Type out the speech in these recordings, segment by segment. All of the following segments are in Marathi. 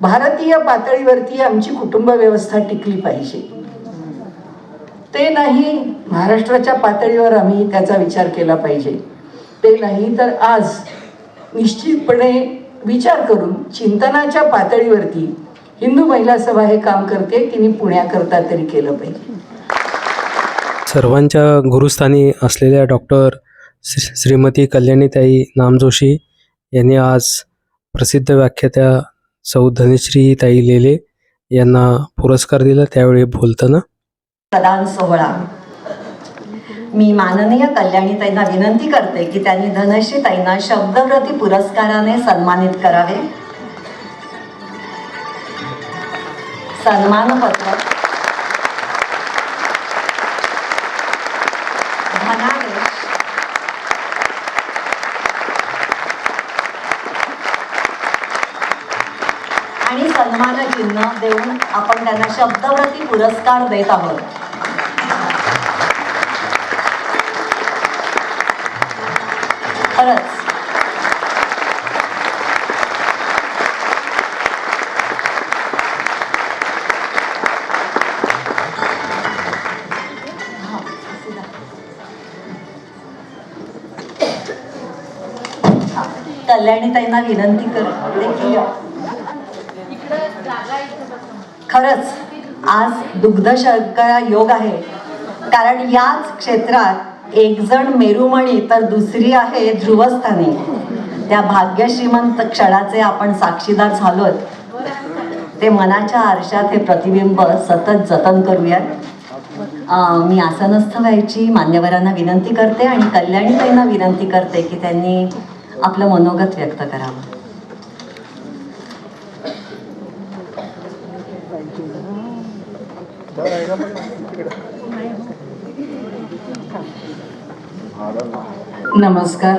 भारतीय पातळीवरती आमची कुटुंब व्यवस्था टिकली पाहिजे. ते नाही महाराष्ट्राच्या पातळीवर आम्ही त्याचा विचार केला पाहिजे. ते नाही तर आज निश्चितपणे विचार करून चिंतनाच्या पातळीवरती हिंदू महिला सभा हे काम करते तिने पुण्याकरता तरी केलं पाहिजे. सर्वांच्या गुरुस्थानी असलेल्या डॉक्टर श्री श्रीमती कल्याणीताई नामजोशी यांनी आज प्रसिद्ध व्याख्यात्या सौ धनश्री लेले यांना पुरस्कार दिला त्यावेळी बोलताना. प्रदान सोहळा. मी माननीय कल्याणी ताईंना विनंती करते की त्यांनी धनश्री ताईंना शब्दव्रती पुरस्काराने सन्मानित करावे. सन्मानपत्र देऊन आपण त्यांना शब्दव्रती पुरस्कार देत आहोत. खरंच. कल्याणी त्यांना विनंती करते की खरंच आज दुग्धशर्करा योग आहे. कारण याच क्षेत्रात एक जण मेरुमणी तर दुसरी आहे ध्रुवस्थानी. त्या भाग्यश्रीमंत क्षणाचे आपण साक्षीदार झालोत. ते मनाच्या आरशात हे प्रतिबिंब सतत जतन करूयात. मी आसनस्थ व्हायची मान्यवरांना विनंती करते आणि कल्याणीताईंना विनंती करते की त्यांनी आपलं मनोगत व्यक्त करावं. नमस्कार.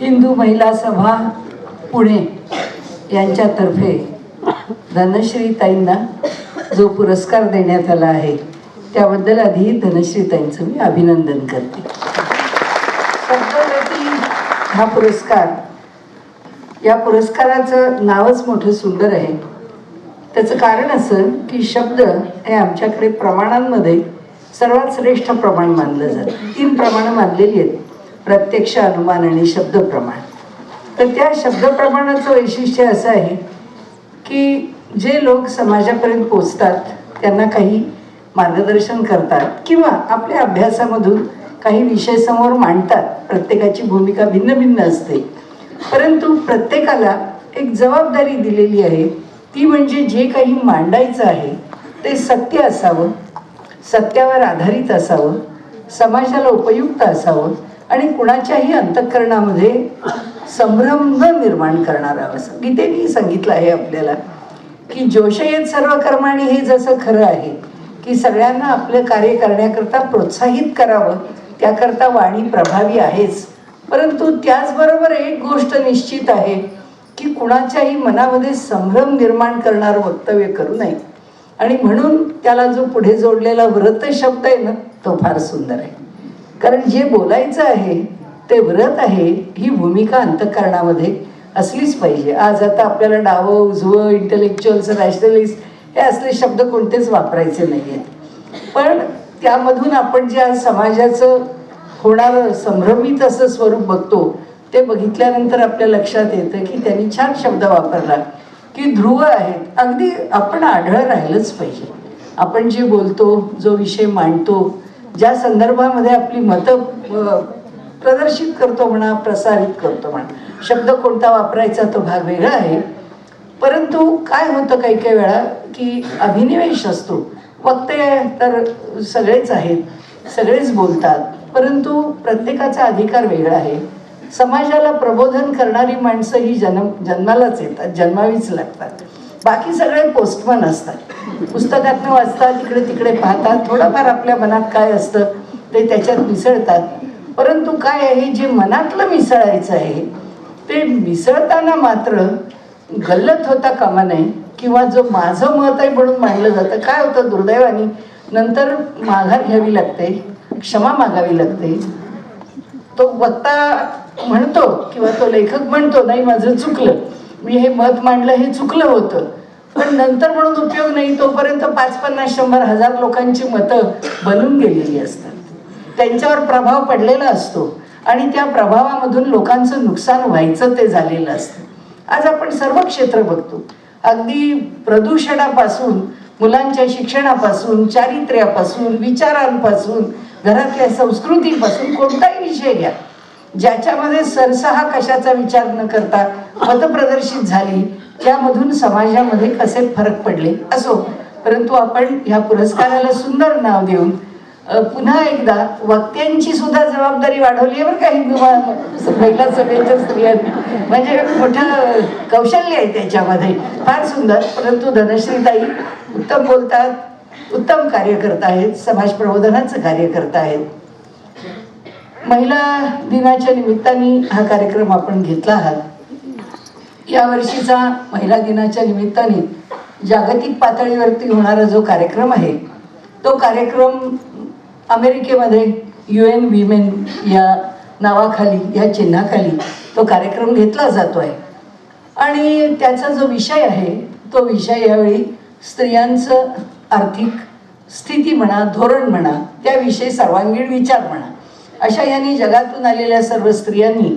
हिंदू महिला सभा पुणे यांच्यातर्फे धनश्रीताईंना जो पुरस्कार देण्यात आला आहे त्याबद्दल आधी धनश्रीताईंचं मी अभिनंदन करते. शब्दवृत्ती हा पुरस्कार या पुरस्काराचं नावच मोठं सुंदर आहे. त्याचं कारण असं की शब्द हे आमच्याकडे प्रमाणांमध्ये सर्वात श्रेष्ठ प्रमाण मानलं जातं. तीन प्रमाणं मानलेली आहेत. प्रत्यक्ष अनुमान आणि शब्द प्रमाण. तर त्या शब्द प्रमाणाचं वैशिष्ट्य असं आहे की जे लोक समाजापर्यंत पोचतात त्यांना काही मार्गदर्शन करतात किंवा आपल्या अभ्यासामधून काही विषय समोर मांडतात. प्रत्येकाची भूमिका भिन्न भिन्न असते. परंतु प्रत्येकाला एक जबाबदारी दिलेली आहे. ती म्हणजे जे काही मांडायचं आहे ते सत्य असावं सत्यावर आधारित असावं समाजाला उपयुक्त असावं आणि कुणाच्याही अंतःकरणामध्ये संभ्रम न निर्माण करणारं असं गीतेने सांगितलं आहे आपल्याला की जोशयेत सर्व कर्माणी हे जसं खरं आहे की सगळ्यांना आपलं कार्य करण्याकरता प्रोत्साहित करावं त्याकरता वाणी प्रभावी आहेच. परंतु त्याचबरोबर एक गोष्ट निश्चित आहे की कुणाच्याही मनामध्ये संभ्रम निर्माण करणारं वक्तव्य करू नये. आणि म्हणून त्याला जो पुढे जोडलेला व्रत शब्द आहे ना तो फार सुंदर आहे. कारण जे बोलायचं आहे ते व्रत आहे ही भूमिका अंतःकरणामध्ये असलीच पाहिजे. आज आता आपल्याला डावं उजवं इंटेलेक्च्युअल्स रॅशनलिस्ट हे असले शब्द कोणतेच वापरायचे नाही आहेत पण त्यामधून आपण जे आज समाजाचं होणारं संभ्रमित असं स्वरूप बघतो ते बघितल्यानंतर आपल्या लक्षात येतं की त्यांनी छान शब्द वापरला. की ध्रुव आहेत. अगदी आपण आढळ राहिलंच पाहिजे. आपण जे बोलतो जो विषय मांडतो ज्या संदर्भामध्ये आपली मतं प्रदर्शित करतो म्हणा प्रसारित करतो म्हणा शब्द कोणता वापरायचा तो भाग वेगळा आहे. परंतु काय होतं काही काही वेळा की अभिनिवेश असतो. वक्ते तर सगळेच आहेत सगळेच बोलतात परंतु प्रत्येकाचा अधिकार वेगळा आहे. समाजाला प्रबोधन करणारी माणसं ही जन्म जन्मालाच येतात जन्मावीच लागतात. बाकी सगळे पोस्टमन असतात. पुस्तकातनं वाचतात इकडे तिकडे पाहतात थोडंफार आपल्या मनात काय असतं ते त्याच्यात मिसळतात. परंतु काय आहे जे मनातलं मिसळायचं आहे ते मिसळताना मात्र गल्लत होता कामा नये किंवा जो माझं मत आहे म्हणून मांडलं जातं. काय होतं दुर्दैवानी? नंतर माघार घ्यावी लागते क्षमा मागावी लागते. तो वक्ता म्हणतो किंवा तो लेखक म्हणतो नाही माझं चुकलं. मी हे मत मांडलं हे चुकलं होतं. पण नंतर म्हणून उपयोग नाही. तोपर्यंत पाच पन्नास शंभर हजार लोकांची मतं बनून गेलेली असतात. त्यांच्यावर प्रभाव पडलेला असतो आणि त्या प्रभावामधून लोकांचं नुकसान व्हायचं ते झालेलं असतं. आज आपण सर्व क्षेत्र बघतो. अगदी प्रदूषणापासून मुलांच्या शिक्षणापासून चारित्र्यापासून विचारांपासून घरातल्या संस्कृतीपासून कोणताही विषय घ्या. ज्याच्यामध्ये सरसहा कशाचा विचार न करता मतप्रदर्शित झाली त्यामधून समाजामध्ये कसे फरक पडले असो. परंतु आपण ह्या पुरस्काराला सुंदर नाव देऊन पुन्हा एकदा वक्त्यांची सुद्धा जबाबदारी वाढवली आहे बरं का हिंदू महिला सभेच्या स्त्रियांनी म्हणजे मोठं कौशल्य आहे त्याच्यामध्ये. फार सुंदर. परंतु धनश्रीताई उत्तम बोलतात. उत्तम कार्य करत आहेत समाज प्रबोधनाचं कार्य करत आहेत महिला दिनाच्या निमित्ताने हा कार्यक्रम आपण घेतला आहात. या वर्षीचा महिला दिनाच्या निमित्ताने जागतिक पातळीवरती होणारा जो कार्यक्रम आहे तो कार्यक्रम अमेरिकेमध्ये यू एन विमेन या नावाखाली या चिन्हाखाली तो कार्यक्रम घेतला जातो आहे आणि त्याचा जो विषय आहे तो विषय यावेळी स्त्रियांचं आर्थिक स्थिती म्हणा धोरण म्हणा त्याविषयी सर्वांगीण विचार म्हणा अशा यांनी जगातून आलेल्या सर्व स्त्रियांनी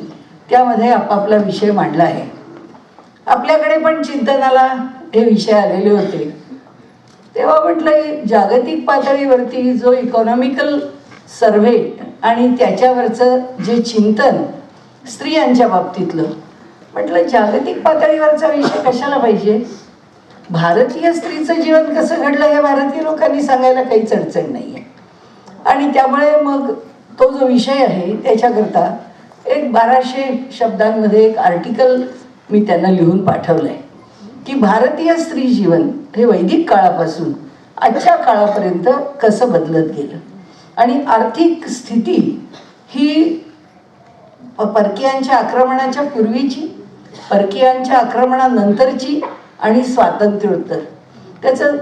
त्यामध्ये आपापला विषय मांडला आहे. आपल्याकडे पण चिंतनाला हे विषय आलेले होते. तेव्हा म्हटलं जागतिक पातळीवरती जो इकॉनॉमिकल सर्व्हे आणि त्याच्यावरचं जे चिंतन स्त्रियांच्या बाबतीतलं म्हटलं जागतिक पातळीवरचा विषय कशाला पाहिजे? भारतीय स्त्रीचं जीवन कसं घडलं हे भारतीय लोकांनी सांगायला काहीच अडचण नाही आहे आणि त्यामुळे मग तो जो विषय आहे त्याच्याकरता एक बाराशे शब्दांमध्ये एक आर्टिकल मी त्यांना लिहून पाठवलं आहे की भारतीय स्त्री जीवन हे वैदिक काळापासून आजच्या काळापर्यंत कसं बदलत गेलं. आणि आर्थिक स्थिती ही परकीयांच्या आक्रमणाच्या पूर्वीची परकीयांच्या आक्रमणानंतरची आणि स्वातंत्र्योत्तर त्याचं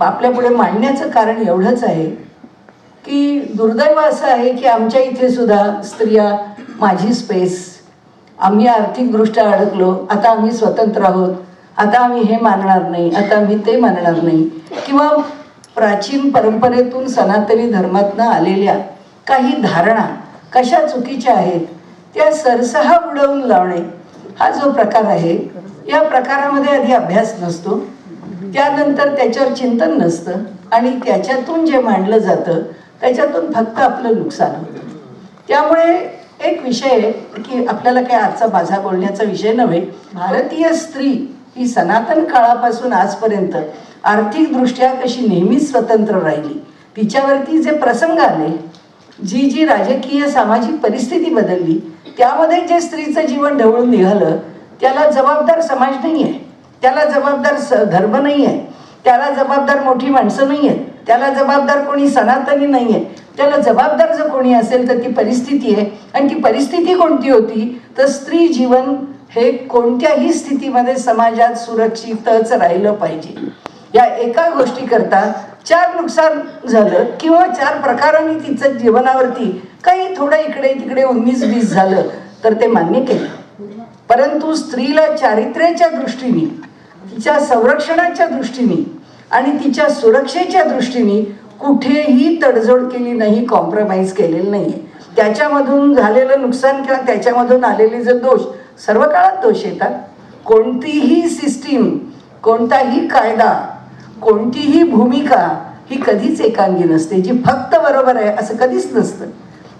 आपल्यापुढे मांडण्याचं कारण एवढंच आहे की दुर्दैव असं आहे की आमच्या इथे सुद्धा स्त्रिया माझी स्पेस आम्ही आर्थिकदृष्ट्या अडकलो. आता आम्ही स्वतंत्र आहोत. आता आम्ही हे मानणार नाही. आता आम्ही ते मानणार नाही. किंवा प्राचीन परंपरेतून सनातनी धर्मातनं आलेल्या काही धारणा कशा चुकीच्या आहेत त्या सरसहा उडवून लावणे हा जो प्रकार आहे या प्रकारामध्ये आधी अभ्यास नसतो. त्यानंतर त्याच्यावर चिंतन नसतं. आणि त्याच्यातून जे मांडलं जातं त्याच्यातून फक्त आपलं नुकसान होतं. त्यामुळे एक विषय आहे की आपल्याला काय आजचा माझा बोलण्याचा विषय नव्हे. भारतीय स्त्री ही सनातन काळापासून आजपर्यंत आर्थिकदृष्ट्या कशी नेहमीच स्वतंत्र राहिली तिच्यावरती जे प्रसंग आले जी जी राजकीय सामाजिक परिस्थिती बदलली त्यामध्ये जे स्त्रीचं जीवन ढवळून निघालं त्याला जबाबदार समाज नाही आहे त्याला जबाबदार स धर्म नाही आहे त्याला जबाबदार मोठी माणसं नाही आहेत त्याला जबाबदार कोणी सनातनी नाही आहे त्याला जबाबदार जर कोणी असेल तर ती परिस्थिती आहे. आणि ती परिस्थिती कोणती होती? तर स्त्री जीवन हे कोणत्याही स्थितीमध्ये समाजात सुरक्षितच राहिलं पाहिजे. या एका गोष्टीकरता चार नुकसान झालं किंवा चार प्रकारांनी तिचं जीवनावरती काही थोडं इकडे तिकडे उन्नीस बीस झालं तर ते मान्य केलं. परंतु स्त्रीला चारित्र्याच्या दृष्टीने तिच्या संरक्षणाच्या दृष्टीने आणि तिच्या सुरक्षेच्या दृष्टीने कुठेही तडजोड केली नाही कॉम्प्रोमाइज केलेलं नाही. त्याच्यामधून झालेलं नुकसान किंवा त्याच्यामधून आलेले जे दोष सर्व काळात दोष येतात. कोणतीही सिस्टीम कोणताही कायदा कोणतीही भूमिका ही कधीच एकांगी नसते. जी फक्त बरोबर आहे असं कधीच नसतं.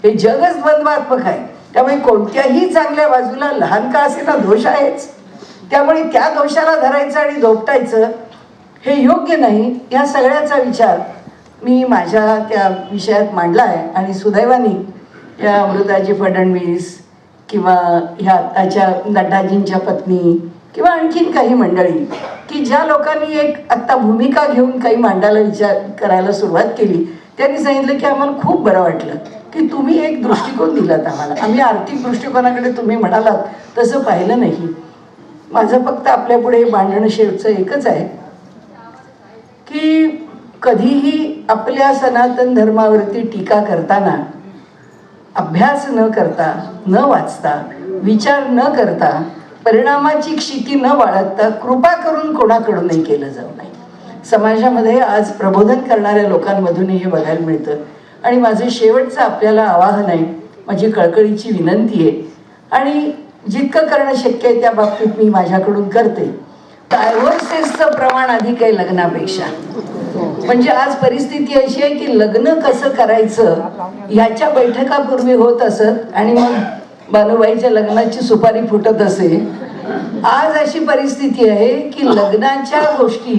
हे जगच द्वंद्वात्मक आहे. त्यामुळे कोणत्याही चांगल्या बाजूला लहान का असेना दोष आहेच. त्यामुळे त्या दोषाला धरायचं आणि झोपटायचं हे योग्य नाही. या सगळ्याचा विचार मी माझ्या त्या विषयात मांडला आहे. आणि सुदैवाने या अमृताजी फडणवीस किंवा ह्या आत्ताच्या नड्डाजींच्या पत्नी किंवा आणखीन काही मंडळी की ज्या लोकांनी एक आत्ता भूमिका घेऊन काही मांडायला विचार करायला सुरुवात केली त्यांनी सांगितलं की आम्हाला खूप बरं वाटलं. की तुम्ही एक दृष्टिकोन दिलात आम्हाला. आम्ही आर्थिक दृष्टिकोनाकडे तुम्ही म्हणालात तसं पाहिलं नाही. माझं फक्त आपल्यापुढे मांडणं शेवटचं एकच आहे की कधीही आपल्या सनातन धर्मावरती टीका करताना अभ्यास न करता न वाचता विचार न करता परिणामाची क्षिती न बाळगता कृपा करून कोणाकडूनही केलं जाऊ नये. समाजामध्ये आज प्रबोधन करणाऱ्या लोकांमधूनही हे बघायला मिळतं. आणि माझं शेवटचं आपल्याला आवाहन आहे माझी कळकळीची विनंती आहे. आणि जितकं करणं शक्य आहे त्या बाबतीत मी माझ्याकडून करते. डायव्हर्सेसचं प्रमाण अधिक आहे लग्नापेक्षा. म्हणजे आज परिस्थिती अशी आहे की लग्न कसं करायचं ह्याच्या बैठकापूर्वी होत असत आणि मग बानुबाईच्या लग्नाची सुपारी फुटत असे. आज अशी परिस्थिती आहे की लग्नाच्या गोष्टी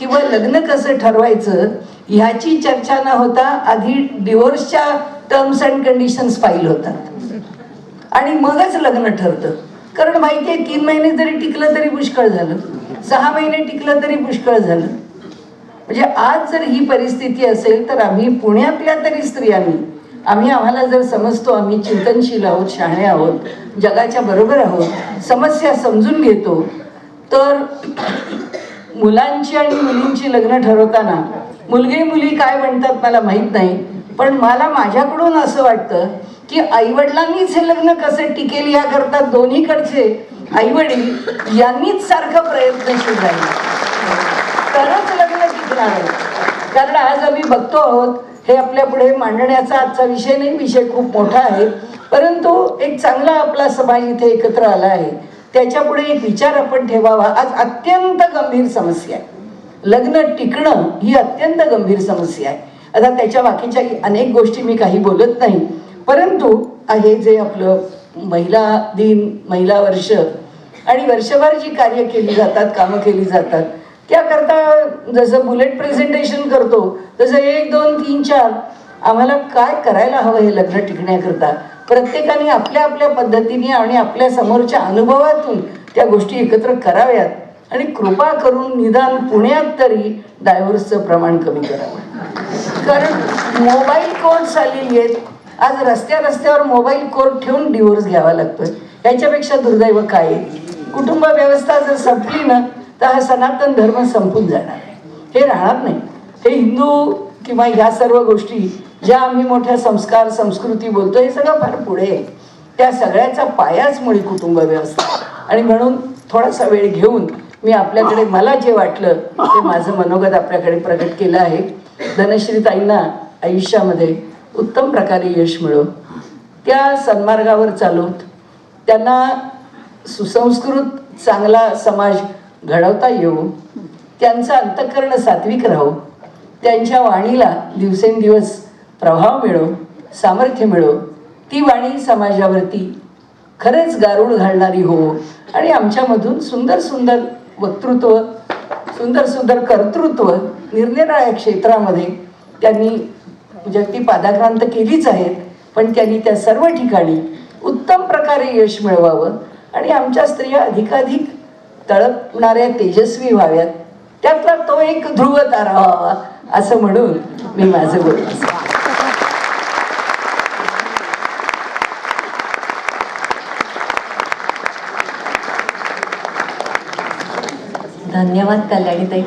किंवा लग्न कसं ठरवायचं ह्याची चर्चा न होता आधी डिवोर्सच्या टर्म्स अँड कंडिशन्स फाईल होतात. आणि मगच लग्न ठरतं. कारण माहिती आहे तीन महिने जरी टिकलं तरी पुष्कळ झालं. सहा महिने टिकलं तरी पुष्कळ झालं. म्हणजे आज जर ही परिस्थिती असेल तर आम्ही पुण्यातल्या तरी स्त्रियांनी आम्ही आम्हाला जर समजतो आम्ही चिंतनशील आहोत शहाणे आहोत जगाच्या बरोबर आहोत समस्या समजून घेतो तर मुलांची आणि मुलींची लग्न ठरवताना मुलगे मुली काय म्हणतात मला माहीत नाही पण मला माझ्याकडून असं वाटतं की आईवडिलांनीच हे लग्न कसे टिकेल याकरता दोन्हीकडचे आईवडील यांनीच सारखं प्रयत्नशील राहील. तरच लग्न टिकणार आहे. कारण आज आम्ही बघतो आहोत हे आपल्या पुढे मांडण्याचा आजचा विषय नाही विषय खूप मोठा आहे. परंतु एक चांगला आपला समाज इथे एकत्र आला आहे. त्याच्यापुढे एक विचार आपण ठेवावा. आज अत्यंत गंभीर समस्या आहे. लग्न टिकणं ही अत्यंत गंभीर समस्या आहे. आता त्याच्या बाकीच्या अनेक गोष्टी मी काही बोलत नाही. परंतु हे जे आपलं महिला दिन महिला वर्ष आणि वर्षभर जी कार्य केली जातात कामं केली जातात त्याकरता जसं बुलेट प्रेझेंटेशन करतो तसं एक दोन तीन चार आम्हाला काय करायला हवं हे लग्न टिकण्याकरता? प्रत्येकाने आपल्या आपल्या पद्धतीने आणि आपल्या समोरच्या अनुभवातून त्या गोष्टी एकत्र कराव्यात. आणि कृपा करून निदान पुण्यात तरी डायव्हर्सचं प्रमाण कमी करावं. कारण मोबाईल कोर्ट्स आलेली आहेत आज रस्त्या रस्त्यावर मोबाईल कोर्ट ठेवून डिवोर्स घ्यावा लागतोय? याच्यापेक्षा दुर्दैव काय? आहे कुटुंब व्यवस्था जर संपली ना तर हा सनातन धर्म संपून जाणार आहे. हे राहणार नाही. हे हिंदू किंवा ह्या सर्व गोष्टी ज्या आम्ही मोठ्या संस्कार संस्कृती बोलतो हे सगळं फार पुढे आहे. त्या सगळ्याचा पायाच मुळी कुटुंब व्यवस्था. आणि म्हणून थोडासा वेळ घेऊन मी आपल्याकडे मला जे वाटलं ते माझं मनोगत आपल्याकडे प्रकट केलं आहे. धनश्रीताईंना आयुष्यामध्ये उत्तम प्रकारे यश मिळो. त्या सन्मार्गावर चालवत त्यांना सुसंस्कृत चांगला समाज घडवता येऊ त्यांचं अंतःकरण सात्विक राहो. त्यांच्या वाणीला दिवसेंदिवस प्रभाव मिळो सामर्थ्य मिळो. ती वाणी समाजावरती खरेच गारूड घालणारी हो आणि आमच्यामधून सुंदर सुंदर वक्तृत्व सुंदर सुंदर कर्तृत्व निरनिराळ्या क्षेत्रामध्ये त्यांनी म्हणजे जगती ती पादाक्रांत केलीच आहेत. पण त्यांनी त्या सर्व ठिकाणी उत्तम प्रकारे यश मिळवावं आणि आमच्या स्त्रिया अधिकाधिक तळपणाऱ्या तेजस्वी व्हाव्यात. त्यातला तो एक ध्रुव तारा व्हावा असं म्हणून मी माझं बोलतो. धन्यवाद कल्याणीताई.